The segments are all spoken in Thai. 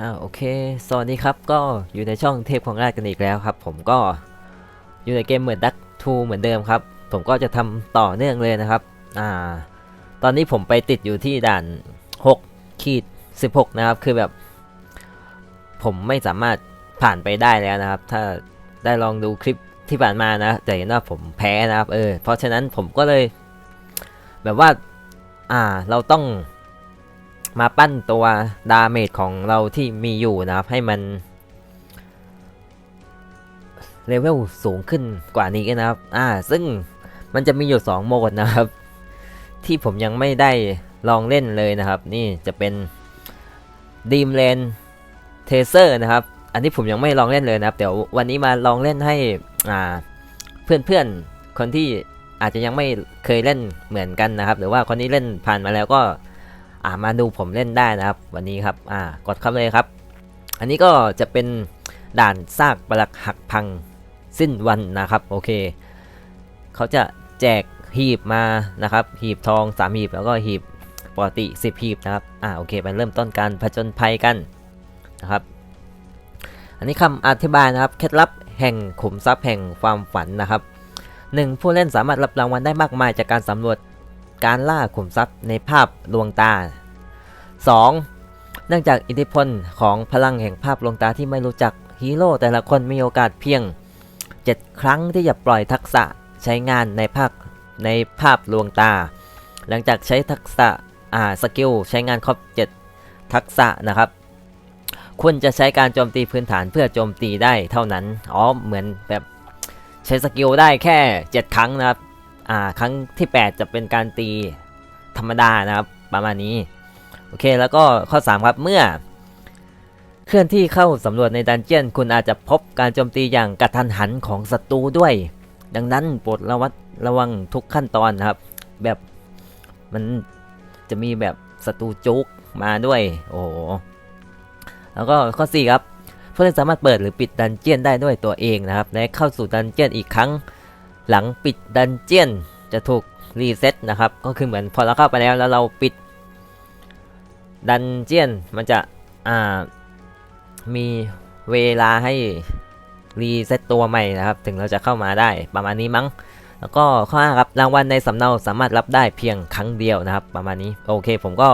อ่าโอเค สวัสดีครับก็อยู่ในช่องเทพของราชกันอีกแล้วครับ ผมก็อยู่ในเกมเหมือนดักทูเหมือนเดิมครับ ผมก็จะทำต่อเนื่องเลยนะครับ อ่า ตอนนี้ผมไปติดอยู่ที่ด่าน6ขีด16 นะครับ คือแบบ ผมไม่สามารถผ่านไปได้แล้วนะครับ ถ้าได้ลองดูคลิปที่ผ่านมานะจะเห็นว่าผมแพ้นะครับ เออ เพราะฉะนั้นผมก็เลย แบบว่า อ่า เราต้อง มาปั้นตัวดาเมจของเราที่มีอยู่นะครับให้มันเลเวลสูงขึ้นกว่านี้นะครับ อ่า ซึ่งมันจะมีอยู่ 2 โหมดนะครับ ที่ผมยังไม่ได้ลองเล่นเลยนะครับ นี่จะเป็นดีมเลนเทเซอร์นะครับ อันนี้ผมยังไม่ลองเล่นเลยนะครับ เดี๋ยววันนี้มาลองเล่นให้อ่าเพื่อนๆ คนที่อาจจะยังไม่เคยเล่นเหมือนกันนะครับ หรือว่าคนที่เล่นผ่านมาแล้วก็ อ่ามาดูผมเล่นได้นะครับ วันนี้ครับอ่ากดเข้าเลยครับ อันนี้ก็จะเป็นด่านซากปลักหักพังสิ้นวันนะครับโอเค เขาจะแจกหีบมานะครับ หีบทอง3หีบแล้วก็หีบปกติ 10 หีบนะครับอ่าโอเคไปเริ่มต้นการผจญภัยกันนะครับ อันนี้คำอธิบายนะครับเคล็ดลับแห่งขุมทรัพย์แห่งความฝันนะครับหนึ่งผู้เล่นสามารถรับรางวัลได้มากมายจากการสำรวจ การล่าขุมทรัพย์ในภาพลวงตา 2. เนื่องจากอิทธิพลของพลังแห่งภาพลวงตาที่ไม่รู้จักฮีโร่แต่ละคนมีโอกาสเพียง 7 ครั้งที่จะปล่อยทักษะใช้งานในภาคในภาพลวงตา หลังจากใช้ทักษะอ่าสกิลใช้งานครบ 7 ทักษะนะครับ คุณจะใช้การโจมตีพื้นฐานเพื่อโจมตีได้เท่านั้น อ๋อ เหมือนแบบใช้สกิลได้แค่ 7 ครั้งนะครับ อ่าครั้งที่ 8 จะเป็นการตีธรรมดานะครับประมาณนี้ โอเคแล้วก็ข้อ 3 ครับเมื่อ เคลื่อนที่เข้าสำรวจในดันเจียน คุณอาจจะพบการโจมตีอย่างกระทันหันของศัตรูด้วย ดังนั้นโปรดระวัดระวังทุกขั้นตอนนะครับ แบบมันจะมีแบบศัตรูจุกมาด้วย โอ้แล้วก็ข้อ 4 ครับผู้เล่นสามารถเปิดหรือปิดดันเจียนได้ด้วยตัวเองนะครับ และเข้าสู่ดันเจียนอีกครั้ง หลังปิดดันเจียนจะถูกรีเซ็ตนะครับ ก็คือเหมือนพอเราเข้าไปแล้วแล้วเราปิดดันเจียนมันจะอ่ามีเวลาให้รีเซ็ตตัวใหม่นะครับ ถึงเราจะเข้ามาได้ประมาณนี้มั้ง แล้วก็ข้อ5ครับรางวัลในสำเนาสามารถรับได้เพียงครั้งเดียวนะครับ ประมาณนี้โอเคผมก็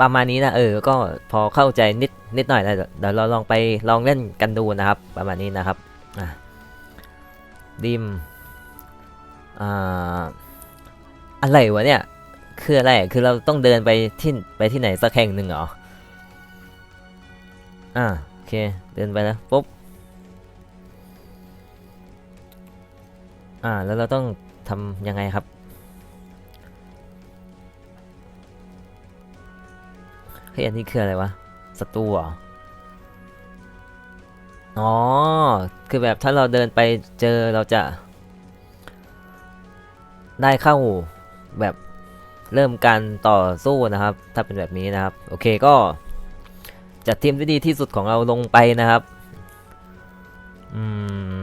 ประมาณนี้นะเออ ก็พอเข้าใจนิดนิดหน่อยนะเดี๋ยวเดี๋ยวเราลองไปลองเล่นกันดูนะครับ ประมาณนี้นะครับอะ ดิมอ่าอะไรวะเนี่ย คืออะไร คือเราต้องเดินไปที่ไปที่ไหนสักแห่งหนึ่งเหรอ อ่าโอเค เดินไปแล้วปุ๊บ อ่า แล้วเราต้องทำยังไงครับ เฮ้ย อันนี้คืออะไรวะ ศัตรูเหรอ อ๋อ คือแบบถ้าเราเดินไปเจอเราจะ ได้เข้าแบบเริ่มการต่อสู้นะครับ ถ้าเป็นแบบนี้นะครับ โอเคก็ จัดทีมที่ดีที่สุดของเราลงไปนะครับ อืม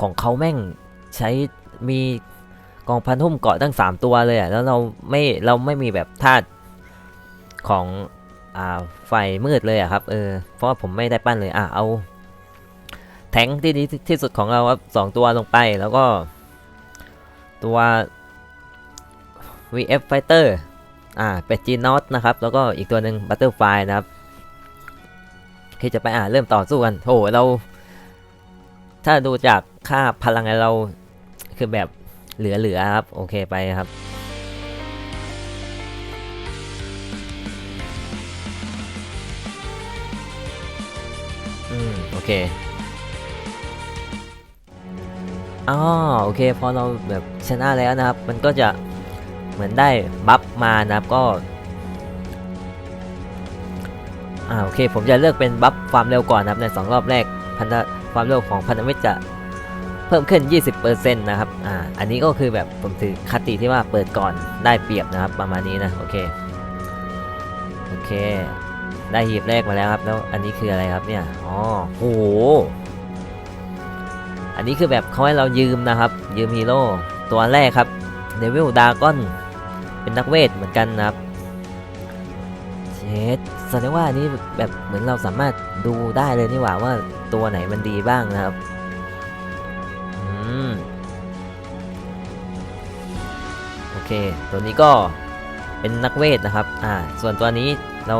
ของเขาแม่งใช้มีกองพันหุ้มเกาะตั้ง 3 ตัวเลยอะแล้วเราไม่เราไม่มีแบบธาตุของ อ่าไฟมืดเลยอะครับเออเพราะว่าผมไม่ได้ปั้นเลยอะเอาแทงที่ดีที่สุดของเราครับสองตัวลงไปแล้วก็ ตัว VF Fighter อ่าเป็ดจีนอตนะครับ แล้วก็อีกตัวหนึ่ง Butterfly นะครับที่จะไปอ่าเริ่มต่อสู้กันโหเรา ถ้าดูจากค่าพลังเราคือแบบเหลือๆครับ โอเคไปครับ เคอ๋อโอเคพอเราแบบชนะแล้วนะครับ มันก็จะเหมือนได้บัฟมานะครับก็อ่าโอเค ผมจะเลือกเป็นบัฟความเร็วก่อนนะครับใน 2 รอบแรกพันธความเร็วของพันธมิตรจะเพิ่มขึ้น 20%นะครับอ่าอันนี้ก็คือแบบผมถือคติที่ว่าเปิดก่อนได้เปรียบนะครับประมาณนี้นะโอเคโอเค ได้หีบแรกมาแล้วครับ แล้วอันนี้คืออะไรครับเนี่ยอ๋อโหอันนี้คือแบบเขาให้เรายืมนะครับ ยืมฮีโร่ตัวแรกครับเดวิลดากอนเป็นนักเวทเหมือนกันนะครับเชดแสดงว่าอันนี้แบบเหมือนเราสามารถดูได้เลยนี่หว่าว่าตัวไหนมันดีบ้างนะครับอืมโอเค ตัวนี้ก็เป็นนักเวทนะครับ อ่า ส่วนตัวนี้เรา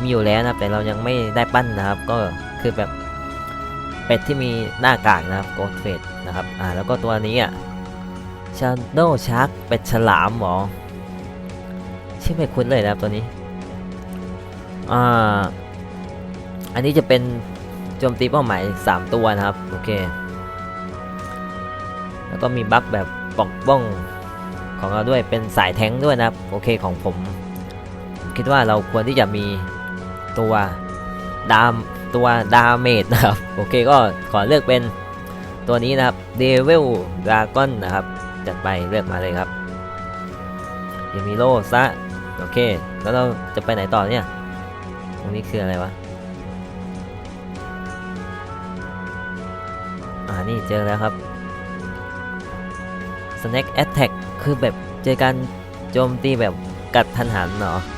มีอยู่แล้วนะแต่เรายังไม่ได้ปั้นนะครับ ก็คือแบบเป็ดที่มีหน้ากากนะครับโกดเฟดนะครับอ่าแล้วก็ตัวนี้อะชาโดชาร์กเป็ดฉลามหรอชื่อไม่คุ้นเลยนะครับตัวนี้อ่าอันนี้จะเป็นโจมตีเป้าหมาย 3 ตัวนะครับโอเคแล้วก็มีบัฟแบบปกป้องของเราด้วยเป็นสายแท้งด้วยนะครับโอเคของผมคิดว่าเราควรที่จะมี ตัวดามตัวดาเมจนะครับ โอเคก็ขอเลือกเป็นตัวนี้นะครับ Devil Dragon นะครับ จัดไปเลือกมาเลยครับยามิโลซะโอเค แล้วเราจะไปไหนต่อเนี่ย ตรงนี้คืออะไรวะ อ่านี่เจอแล้วครับ Snack Attack คือแบบเจอการโจมตีแบบกัดทันหันเนาะโอ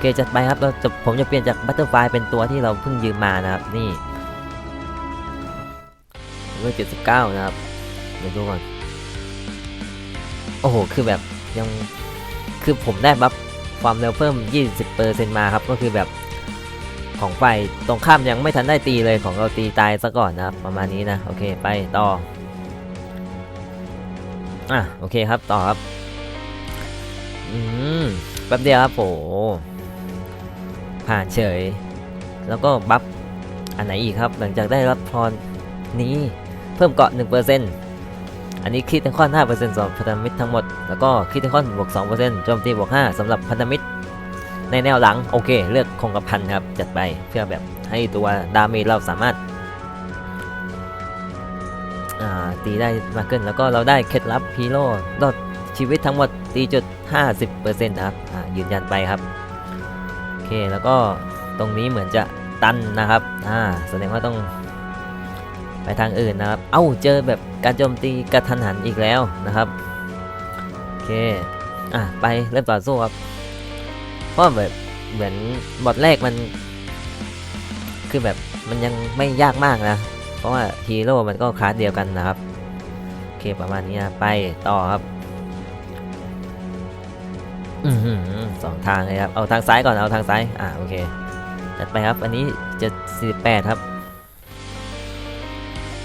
เคจัดไปครับเราจะผมจะเปลี่ยนจาก Butterfly เป็นตัวที่เราเพิ่งยืมมานะครับนี่เบอร์79นะครับเดี๋ยวดูก่อนโอ้โหคือแบบยังคือผมได้บัฟความเร็วเพิ่ม 20%มาครับก็คือแบบของฝ่ายตรงข้ามยังไม่ทันได้ตีเลยของเราตีตายซะก่อนนะครับประมาณนี้นะโอเคไปต่ออะโอเคครับต่อครับ อืมแป๊บเดียวครับโห ผ่านเฉย แล้วก็บัฟอันไหนอีกครับ หลังจากได้รับพรนี้เพิ่มเกาะ 1%อันนี้คิดทั้งข้อ5%สำหรับพันธมิตรทั้งหมด แล้วก็คิดทั้งข้อบวก2%โจมตีบวก5สำหรับพันธมิตร ในแนวหลังโอเค เลือกคงกระพันครับ จัดไปเพื่อแบบให้ตัวดาเมจเราสามารถตีได้มากขึ้นแล้วก็เราได้เคล็ดลับฮีโร่ลดชีวิตทั้งหมดตีจุด50%นะครับยืนยันไปครับ เคแล้วก็ตรงนี้เหมือนจะตันนะครับอ่าแสดงว่าต้องไปทางอื่นนะครับ เอ้าเจอแบบการโจมตีกระทันหันอีกแล้วนะครับ โอเค อะไปเริ่มต่อสู้ครับ เพราะแบบเหมือนบทแรกมัน คือแบบมันยังไม่ยากมากนะ เพราะว่าฮีโร่มันก็คลาสเดียวกันนะครับ โอเคประมาณนี้นะไปต่อครับ สองทางเลยครับ เอาทางซ้ายก่อน เอาทางซ้าย อ่าโอเค จัดไปครับ อันนี้จะ48ครับ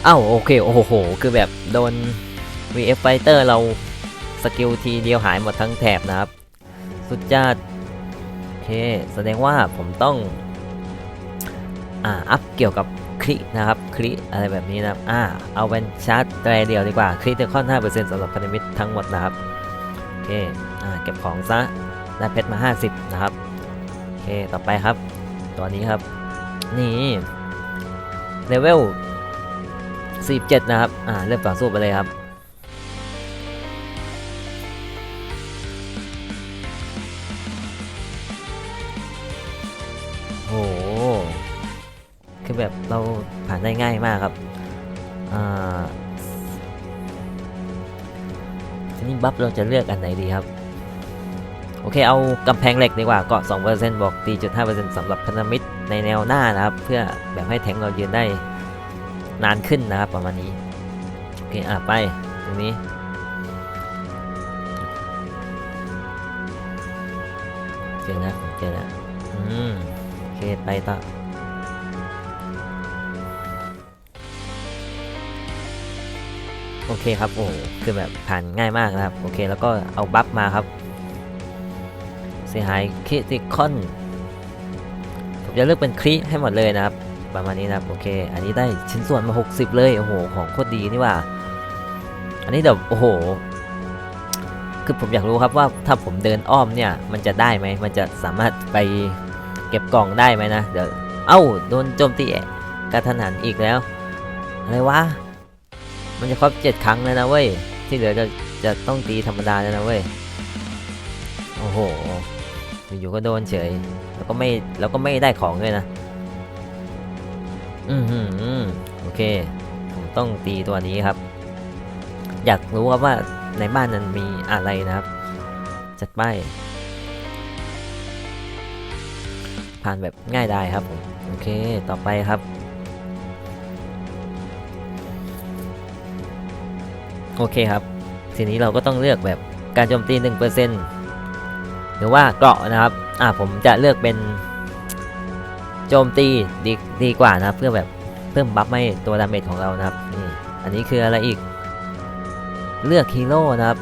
อ้าวโอเค โอ้โห คือแบบโดน VF Fighter เราสกิลทีเดียวหายหมดทั้งแถบนะครับ สุดจัดโอเค แสดงว่าผมต้อง อ่า อัพเกี่ยวกับคลินะครับ คลิอะไรแบบนี้นะครับ อ่า เอาเป็นชาร์จแตรเดียวดีกว่า คลิเตอร์คอน5%สำหรับพันธมิตรทั้งหมดนะครับ โอเค เก็บของซะได้เพชรมา 50 นะครับ โอเค ต่อไปครับ ตัวนี้ครับ นี่เลเวล47 นะครับ อ่า เริ่มต่อสู้ไปเลยครับโหคือแบบเราผ่านได้ง่ายมากครับ อ่าทีนี้บัฟเราจะเลือกอันไหนดีครับ เคเอากำแพงเหล็กดีกว่าเกาะ2%บอกตีจุด5%สำหรับพันธมิตรในแนวหน้านะครับ เพื่อแบบให้แทงเรายืนได้นานขึ้นนะครับประมาณนี้ โอเคอะไปตรงนี้เจอแล้วเจอแล้วอืมโอเคไปต่อโอเคครับโอ้คือแบบผ่านง่ายมากนะครับ โอเค แล้วก็เอาบัฟมาครับ สียหายคริติคอนผมจะเลือกเป็นคริให้หมดเลยนะครับ ประมาณนี้นะครับ โอเค อันนี้ได้ชิ้นส่วนมา 60 เลย โอ้โห ของโคตรดีนี่ว่า อันนี้เดี๋ยว โอ้โห คือผมอยากรู้ครับว่าถ้าผมเดินอ้อมเนี่ย มันจะได้ไหม มันจะสามารถไปเก็บกล่องได้ไหมนะ เดี๋ยว เอ้า โดนโจมตีกระทันหันอีกแล้ว อะไรวะ มันจะครบเจ็ดครั้งแล้วนะเว้ย ที่เหลือจะจะต้องตีธรรมดาแล้วนะเว้ย โอ้โห อยู่ๆก็โดนเฉย แล้วก็ไม่แล้วก็ไม่ได้ของด้วยนะ อือหือโอเค ผมต้องตีตัวนี้ครับ อยากรู้ครับว่าในบ้านนั้นมีอะไรนะครับ จัดไปผ่านแบบง่ายได้ครับผมโอเคต่อไปครับโอเคครับ ทีนี้เราก็ต้องเลือกแบบการโจมตี 1% รือว่าเกราะนะครับอ่าผมจะเลือกเป็นโจมตีดีดีกว่านะครับ เพื่อแบบเพิ่มบัฟให้ตัวดาเมจของเรานะครับนี่อันนี้คืออะไรอีก เลือกฮีโร่นะครับ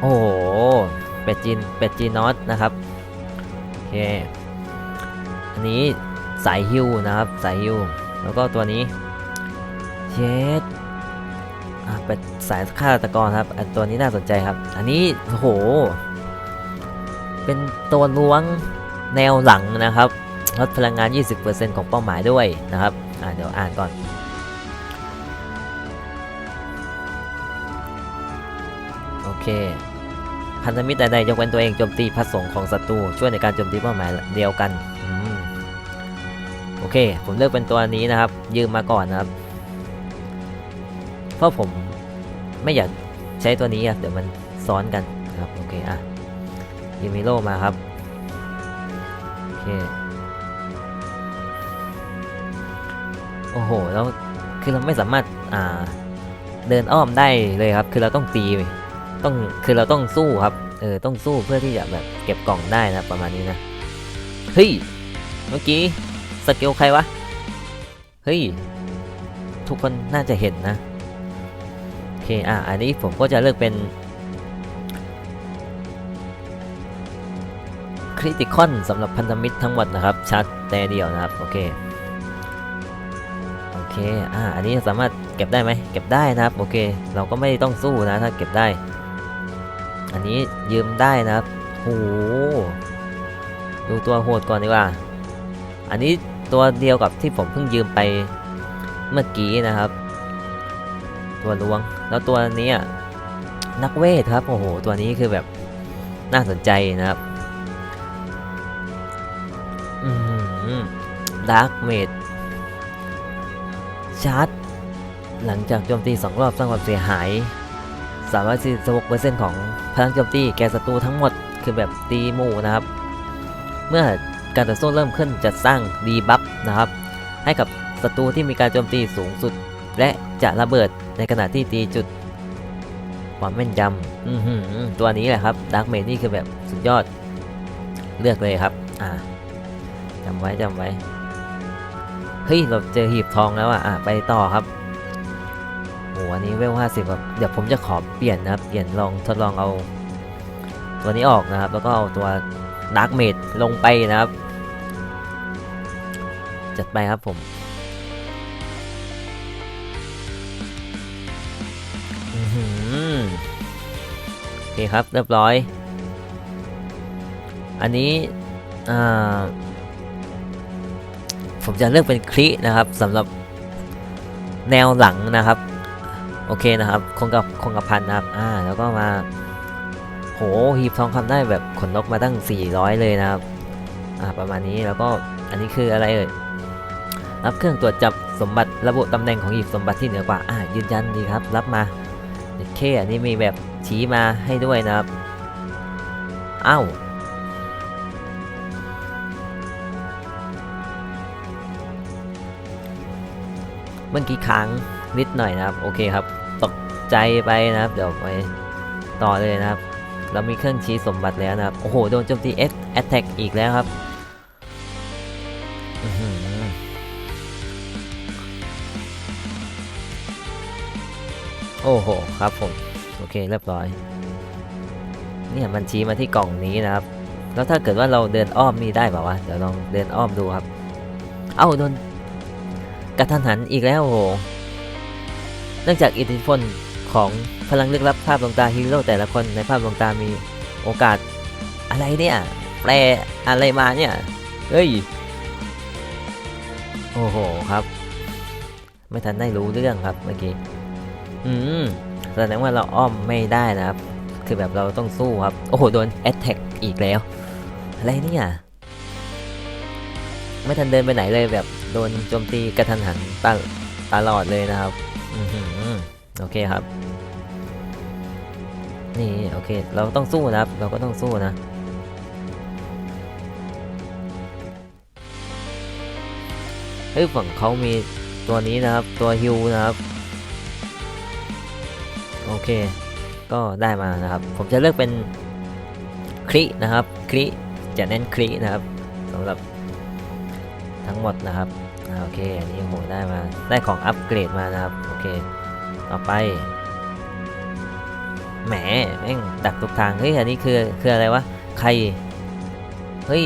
โอ้โหเป็ดจีนเป็ดจีนอตนะครับโอเคอันนี้สายฮิวนะครับสายฮิวแล้วก็ตัวนี้เชดอ่าเป็ดสายฆาตกรครับอันตัวนี้น่าสนใจครับ อันนี้โอ้โห เป็นตัวล้วงแนวหลังนะครับลดพลังงาน 20%ของเป้าหมายด้วยนะครับอ่าเดี๋ยวอ่านก่อนโอเคพันธมิตรใดๆยกเว้นตัวเองโจมตีพระสงฆ์ของศัตรูช่วยในการโจมตีเป้าหมายเดียวกันอโอเค ผมเลือกเป็นตัวนี้นะครับ ยืมมาก่อนนะครับ เพราะผมไม่อยากใช้ตัวนี้อะเดี๋ยวมันซ้อนกันนะครับโอเคอะ ยืมมิโลมาครับ โอเค โอ้โห แล้ว คือเราไม่สามารถ อ่า เดินอ้อมได้เลยครับ คือเราต้องตี ต้อง คือเราต้องสู้ครับ เออ ต้องสู้เพื่อที่จะแบบเก็บกล่องได้นะประมาณนี้นะ เฮ้ย เมื่อกี้สเกิลใครวะ เฮ้ย ทุกคนน่าจะเห็นนะ โอเค อะ อันนี้ผมก็จะเลือกเป็น คริติคอนสำหรับพันธมิตรทั้งหมดนะครับชาร์จแต่เดียวนะครับ โอเค โอเค อ่า อันนี้สามารถเก็บได้ไหม เก็บได้นะครับ โอเค เราก็ไม่ต้องสู้นะ ถ้าเก็บได้ อันนี้ยืมได้นะครับโหดูตัวโหดก่อนดีกว่า อันนี้ตัวเดียวกับที่ผมเพิ่งยืมไปเมื่อกี้นะครับ ตัวลวง แล้วตัวนี้นักเวทครับ โอ้โห ตัวนี้คือแบบน่าสนใจนะครับ ดาร์กเมดชาร์จ หลังจากโจมตี 2 รอบสร้างความเสียหาย 346%ของพลังโจมตีแก่ศัตรูทั้งหมดคือแบบตีหมู่นะครับ เมื่อการต่อสู้เริ่มขึ้นจะสร้างดีบัฟนะครับ ให้กับศัตรูที่มีการโจมตีสูงสุด และจะระเบิดในขณะที่ตีจุดความแม่นยำตัวนี้แหละครับดาร์กเมดนี่คือแบบสุดยอดเลือกเลยครับ อ่าจำไว้จำไว้ เฮ้ยเราเจอหีบทองแล้วอะไปต่อครับโอ้อันนี้เวลห้าสิบแบบเดี๋ยวผมจะขอเปลี่ยนนะครับเปลี่ยนลองทดลองเอา ตัวนี้ออกนะครับ แล้วก็เอาตัวดาร์กเมดลงไปนะครับ จัดไปครับผมโอเคครับเรียบร้อย อันนี้อ่า ผมจะเลือกเป็นคลินะครับสำหรับแนวหลังนะครับ โอเคนะครับคงกับคงกับพันนะครับอ่าแล้วก็มาโหหีบทองคำได้แบบขนนกมาตั้ง 400 เลยนะครับอ่าประมาณนี้แล้วก็อันนี้คืออะไรเอ่ยรับเครื่องตรวจจับสมบัติระบุตำแหน่งของหีบสมบัติที่เหนือกว่าอ่ายืนยันดีครับ รับมาเคอันนี้มีแบบชี้มาให้ด้วยนะครับอ้าว มื่อกี้ค้างนิดหน่อยนะครับ โอเคครับ ตกใจไปนะครับ เดี๋ยวไปต่อเลยนะครับ เรามีเครื่องชี้สมบัติแล้วนะครับ โอ้โห โดนโจมตี X Attack อีกแล้วครับโอ้โห ครับผม โอเคเรียบร้อย เนี่ยมันชี้มาที่กล่องนี้นะครับ แล้วถ้าเกิดว่าเราเดินอ้อมนี่ได้เปล่าวะ เดี๋ยวลองเดินอ้อมดูครับ เอ้าโดน กระทันหันอีกแล้วโหเนื่องจากอิทธิพลของพลังลึกลับภาพดวงตาฮีโร่แต่ละคนในภาพดวงตามีโอกาสอะไรเนี่ยแปลอะไรมาเนี่ย เฮ้ย โอ้โหครับ ไม่ทันได้รู้เรื่องครับเมื่อกี้ อืมแสดงว่าเราอ้อมไม่ได้นะครับ คือแบบเราต้องสู้ครับ โอ้โห โดนแอตแทกอีกแล้ว อะไรเนี่ย ไม่ทันเดินไปไหนเลยแบบ โดนโจมตีกระทันหันตลตลอดเลยนะครับออโอเคครับ นี่โอเค เราต้องสู้นะครับ เราก็ต้องสู้นะเฮ้ยฝั่งเขามีตัวนี้นะครับ ตัวฮิวนะครับ โอเค ก็ได้มานะครับ ผมจะเลือกเป็นคลินะครับ คลิจะเน้นคลินะครับสำหรับทั้งหมดนะครับ โอเคอันนี้โหได้มาได้ของอัปเกรดมานะครับโอเค ต่อไปแหมแม่งดักทุกทางเฮ้ยอันนี้คือคืออะไรวะใครเฮ้ย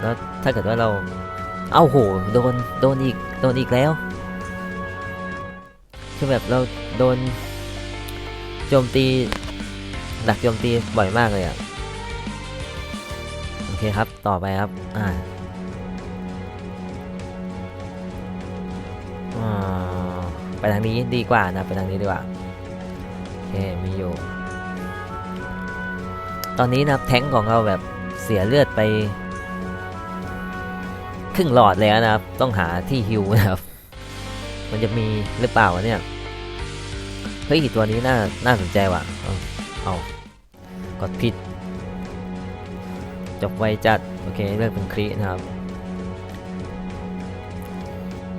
แล้วถ้าเกิดว่าเราเอ้าโหโดนโดนอีกโดนอีกแล้วคือแบบเราโดนโจมตีดักโจมตีบ่อยมากเลยอะโอเคครับต่อไปครับอ่า ไปทางนี้ดีกว่านะไปทางนี้ดีกว่าโอเคมีอยู่ ตอนนี้นะครับแท้งของเราแบบเสียเลือดไป ครึ่งหลอดแล้วนะครับ ต้องหาที่ฮิวนะครับ มันจะมีหรือเปล่าเนี่ยเฮ้ยตัวนี้น่าน่าสนใจว่ะเอากดผิด จบไวจัด โอเคเลือกเป็นครีนะครับ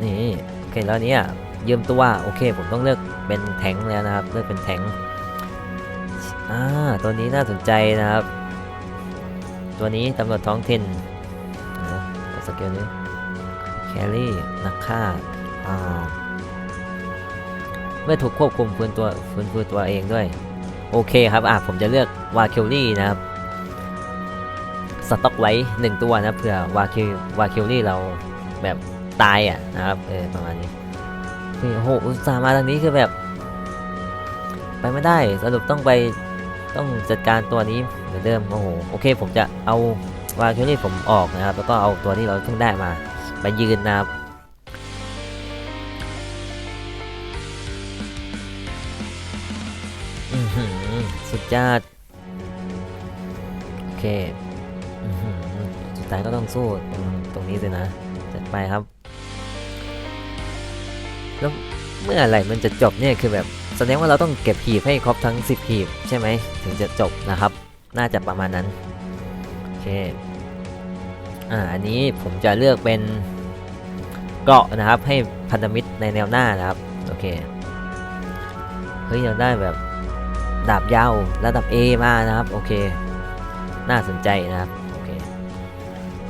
นี่ โอเคแล้วเนี้ย ยืมตัวโอเค ผมต้องเลือกเป็นแทงแล้วนะครับ เลือกเป็นแทงอ่าตัวนี้น่าสนใจนะครับ ตัวนี้ตำรวจท้องถิ่นนะกดสกิลนี้แครี่นักฆ่าอ่าเมื่อถูกควบคุมฟื้นตัวฟื้นฟูตัวเองด้วย โอเคครับอะผมจะเลือกวาคิลลี่นะครับสต็อกไว้หนึ่งตัวนะเผื่อวาคิววาคิลลี่เราแบบตายอะนะครับเออประมาณนี้ เฮ้ยโอ้โหอุตส่าห์มาทางนี้คือแบบ ไปไม่ได้สรุปต้องไปต้องจัดการตัวนี้เหมือนเดิมโอ้โหโอเค ผมจะเอาวาคิลลี่ผมออกนะครับ แล้วก็เอาตัวที่เราเพิ่งได้มาไปยืนนะครับอือหือสุดยอดโอเคสุดท้ายก็ต้องสู้ตรงตรงนี้สินะจัดไปครับ แล้วเมื่อไหร่มันจะจบเนี่ยคือแบบแสดงว่าเราต้องเก็บหีบให้ครบทั้ง 10 หีบใช่ไหมถึงจะจบนะครับ น่าจะประมาณนั้นโอเคอ่าอันนี้ผมจะเลือกเป็นเกาะนะครับให้พันธมิตรในแนวหน้านะครับโอเคเฮ้ยเราได้แบบดาบยาวระดับ A มานะครับโอเคน่าสนใจนะครับโอเค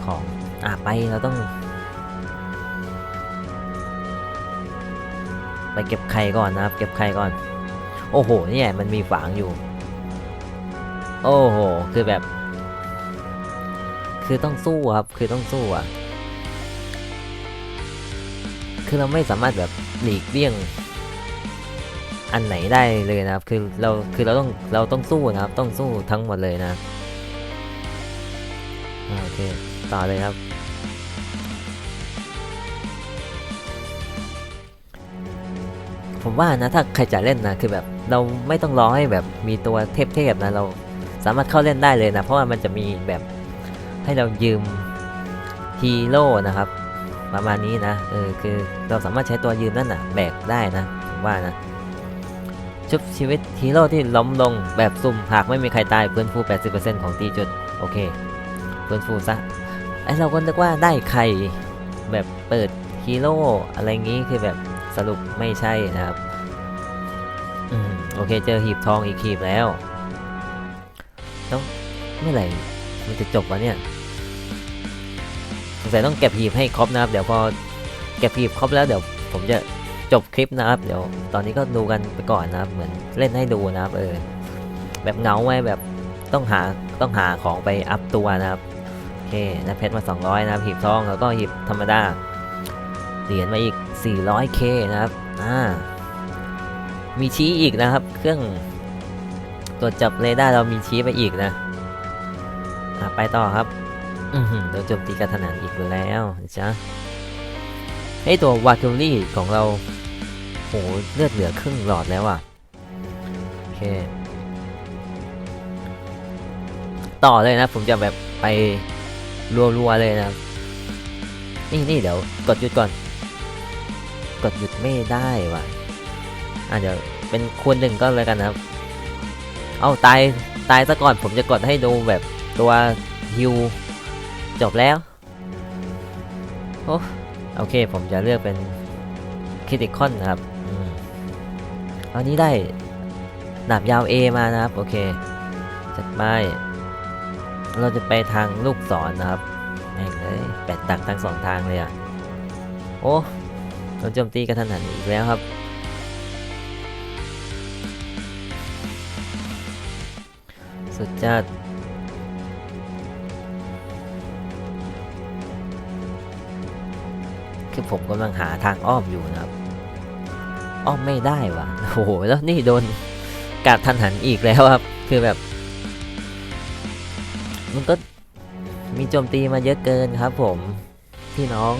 ของอะไปเราต้อง เก็บไข่ก่อนนะครับ เก็บไข่ก่อน โอ้โหเนี่ยมันมีฝางอยู่ โอ้โห คือแบบ คือต้องสู้ครับ คือต้องสู้อะ คือเราไม่สามารถแบบหลีกเลี่ยง อันไหนได้เลยนะครับ คือเราคือเราต้องเราต้องสู้นะครับ ต้องสู้ทั้งหมดเลยนะ โอเค ต่อเลยครับ ผมว่านะถ้าใครจะเล่นนะคือแบบเราไม่ต้องรอให้แบบมีตัวเทพๆนะเราสามารถเข้าเล่นได้เลยนะ เพราะว่ามันจะมีแบบให้เรายืมฮีโร่นะครับประมาณนี้นะเออคือเราสามารถใช้ตัวยืมนั่นน่ะแบกได้นะผมว่านะชุบชีวิตฮีโร่ที่ล้มลงแบบซุ่มหากไม่มีใครตายฟื้นฟู 80%ของตีจุดโอเคฟื้นฟูซะไอเราก็นึกว่าได้ใครแบบเปิดฮีโร่อะไรงี้คือแบบ สรุปไม่ใช่นะครับอืมโอเคเจอหีบทองอีกหีบแล้วต้องเมื่อไหร่มันจะจบวะเนี่ยสงสัยต้องเก็บหีบให้ครบนะครับ เดี๋ยวพอเก็บหีบครบแล้วเดี๋ยวผมจะจบคลิปนะครับ เดี๋ยวตอนนี้ก็ดูกันไปก่อนนะครับ เหมือนเล่นให้ดูนะครับเออแบบเงาไว้แบบต้องหาต้องหาของไปอัพตัวนะครับโอเคได้เพชรมา 200 นะครับหีบทองแล้วก็หีบธรรมดา เหรียญมาอีก 400k นะครับอ่ามีชี้อีกนะครับ เครื่องตรวจจับเรดาร์เรามีชี้ไปอีกนะอ่าไปต่อครับอือหือโดนโจมตีกระถนันอีกแล้วนะจ๊ะไอตัววาคิลี่ของเราโหเลือดเหลือครึ่งหลอดแล้วอะ โอเค ต่อเลยนะ ผมจะแบบไปรัวๆเลยนะ นี่นี่เดี๋ยว กดหยุดก่อน ไม่ได้ว่ะอะเดี๋ยวเป็นคูณหนึ่งก็เลยกันนะครับ เอาตายตายซะก่อนผมจะกดให้ดูแบบตัวฮิวจบแล้วโอ้โอเคผมจะเลือกเป็นคริติคอนนะครับอันนี้ได้ดาบยาว A มานะครับ โอเคจัดไปเราจะไปทางลูกศรนนะครับแม่งเลยแปดตักทั้งสองทางเลยอะ โอ้ โดนโจมตีกระทันหันอีกแล้วครับ สุดจัดคือผมกำลังหาทางอ้อมอยู่นะครับ อ้อมไม่ได้ว่ะ โอ้โห แล้วนี่โดนกัดทันหันอีกแล้วครับ คือแบบ มันก็มีโจมตีมาเยอะเกินครับผม พี่น้อง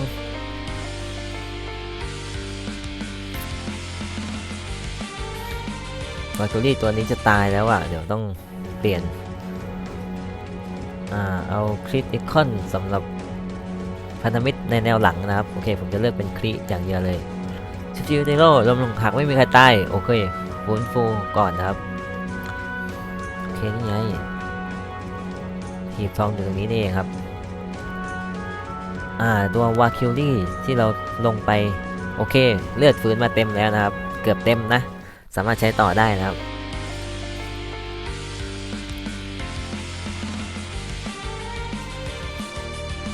วาตูรี่ตัวนี้จะตายแล้วอะ เดี๋ยวต้องเปลี่ยน อ่า เอาคริสติคอนสำหรับพันธมิตรในแนวหลังนะครับ โอเค ผมจะเลือกเป็นคริอย่างเดียวเลยชิจิเดโร่ลมลงหักไม่มีใครตาย โอเคฟื้นฟูก่อนนะครับ โอเค นี่ไงหีบทองอยู่ตรงนี้นี่เองครับ อ่า ตัววาคิลลี่ที่เราลงไป โอเค เลือดฟื้นมาเต็มแล้วนะครับ เกือบเต็มนะ สามารถใช้ต่อได้นะครับ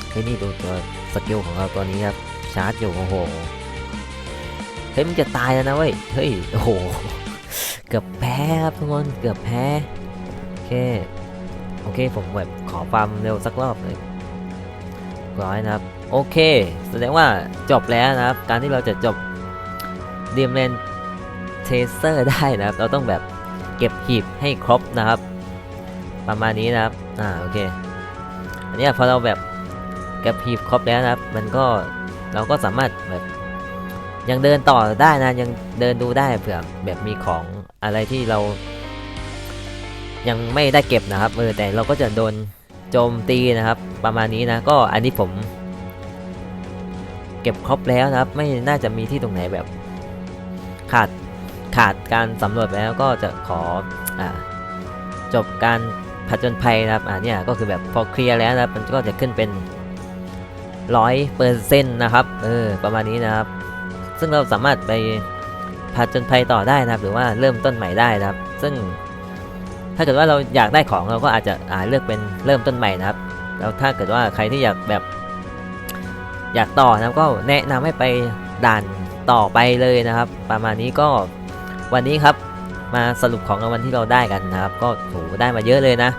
เฮ้ยนี่ดูตัวสกิลของเราตัวนี้ครับ ชาร์จอยู่โอ้โห เฮ้ยมันจะตายแล้วนะเว้ย เฮ้ยโอ้โห เกือบแพ้ครับทุกคน เกือบแพ้ โอเค โอเคผมแบบขอความเร็วสักรอบเลยร้อยนะครับ โอเค แสดงว่าจบแล้วนะครับ การที่เราจะจบดีมเลน เทเซอร์ได้นะครับ เราต้องแบบเก็บหีบให้ครบนะครับ ประมาณนี้นะครับ อ่าโอเค อันนี้พอเราแบบเก็บหีบครบแล้วนะครับ มันก็เราก็สามารถแบบยังเดินต่อได้นะยังเดินดูได้เผื่อแบบมีของอะไรที่เรา ยังไม่ได้เก็บนะครับเออแต่เราก็จะโดนโจมตีนะครับ ประมาณนี้นะก็อันนี้ผม เก็บครบแล้วนะครับ ไม่น่าจะมีที่ตรงไหนแบบขาด ขาดการสำรวจไปแล้วก็จะขออจบการผจญภัยนะครับอ่าเนี่ยก็คือแบบพอเคลียร์แล้วนะครับมันก็จะขึ้นเป็นร้อยเปอร์เซ็นต์นะครับเออประมาณนี้นะครับ ซึ่งเราสามารถไปผจญภัยต่อได้นะครับ หรือว่าเริ่มต้นใหม่ได้นะครับ ซึ่งถ้าเกิดว่าเราอยากได้ของเราก็อาจจะอ่าเลือกเป็นเริ่มต้นใหม่นะครับแล้วถ้าเกิดว่าใครที่อยากแบบอยากต่อนะครับก็แนะนำให้ไปด่านต่อไปเลยนะครับ ประมาณนี้ก็ วันนี้ครับมาสรุปของรางวัลที่เราได้กันนะครับ ก็โหได้มาเยอะเลยนะ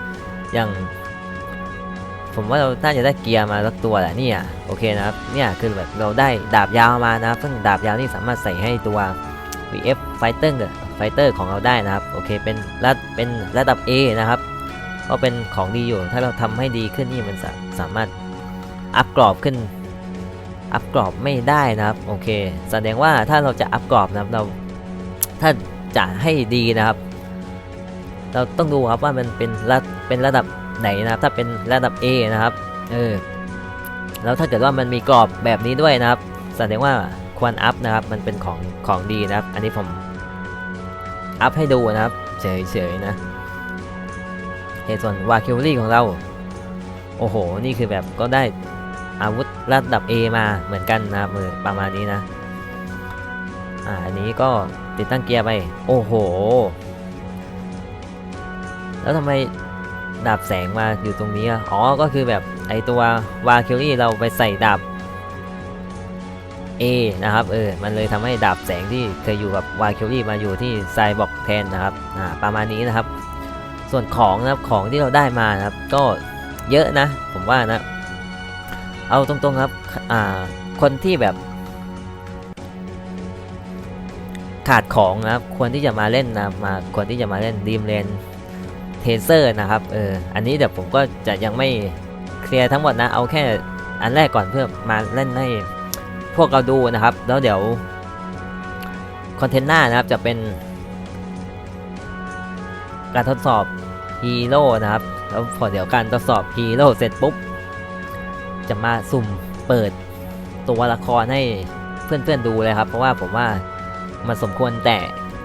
อย่าง ผมว่าเราน่าจะได้เกียร์มาสักตัวแหละเนี่ยโอเคนะครับเนี่ยคือแบบเราได้ดาบยาวมานะครับ ซึ่งดาบยาวนี่สามารถใส่ให้ตัว VF Fighter ไฟเตอร์ของเราได้นะครับโอเคเป็นระเป็นระดับ A นะครับ ก็เป็นของดีอยู่ ถ้าเราทำให้ดีขึ้นนี่มันสาสามารถอัพกรอบขึ้นอัพกรอบไม่ได้นะครับโอเค แสดงว่าถ้าเราจะอัพกรอบนะครับเรา ถ้าจะให้ดีนะครับ เราต้องดูครับว่ามันเป็นระเป็นระดับไหนนะครับถ้าเป็นระดับ A นะครับเออแล้วถ้าเกิดว่ามันมีกรอบแบบนี้ด้วยนะครับแสดงว่าควรอัพนะครับมันเป็นของของดีนะครับ อันนี้ผมอัพให้ดูนะครับเฉยๆนะเฮ้ส่วนวาคิวรี่ของเรา โอ้โห นี่คือแบบก็ได้อาวุธระดับ A มาเหมือนกันนะครับประมาณนี้นะ อ่าอันนี้ก็ติดตั้งเกียร์ไป โอ้โห แล้วทำไมดาบแสงมาอยู่ตรงนี้อ๋อ ก็คือแบบไอตัววาคิวรี่เราไปใส่ดาบ A นะครับ เออ มันเลยทำให้ดาบแสงที่เคยอยู่กับวาคิวรี่มาอยู่ที่ไซบอกแทนนะครับ อ่า ประมาณนี้นะครับ ส่วนของนะครับของที่เราได้มานะครับ ก็เยอะนะ ผมว่านะ เอาตรงๆครับ อ่า คนที่แบบ ขาดของนะครับควรที่จะมาเล่นนะมาควรที่จะมาเล่นดีมเลนเทเซอร์นะครับเอออันนี้เดี๋ยวผมก็จะยังไม่เคลียร์ทั้งหมดนะเอาแค่อันแรกก่อนเพื่อมาเล่นให้พวกเราดูนะครับ แล้วเดี๋ยวคอนเทนต์หน้านะครับจะเป็น การทดสอบฮีโร่นะครับแล้วพอเดี๋ยวการทดสอบฮีโร่เสร็จปุ๊บ จะมาสุ่มเปิดตัวละครให้เพื่อนๆดูเลยครับ เพราะว่าผมว่า มันสมควรแต่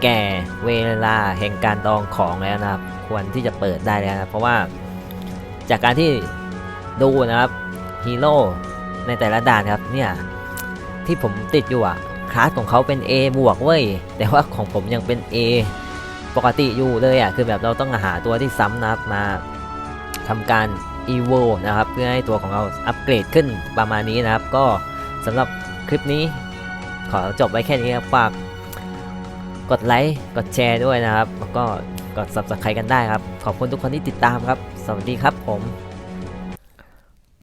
แก่เวลาแห่งการดองของแล้วนะครับ ควรที่จะเปิดได้แล้วนะเพราะว่าจากการที่ดูนะครับฮีโร่ในแต่ละด่านครับเนี่ยที่ผมติดอยู่อะคลาสของเขาเป็น A บวกเว้ยแต่ว่าของผมยังเป็น A ปกติอยู่เลยอะคือแบบเราต้องหาตัวที่ซ้ำนะครับมาทำการ evo นะครับเพื่อให้ตัวของเราอัปเกรดขึ้นประมาณนี้นะครับ ก็สำหรับคลิปนี้ขอจบไว้แค่นี้ครับฝาก กดไลค์กดแชร์ด้วยนะครับ แล้วก็กด subscribe กันได้ครับ ขอบคุณทุกคนที่ติดตามครับ สวัสดีครับผม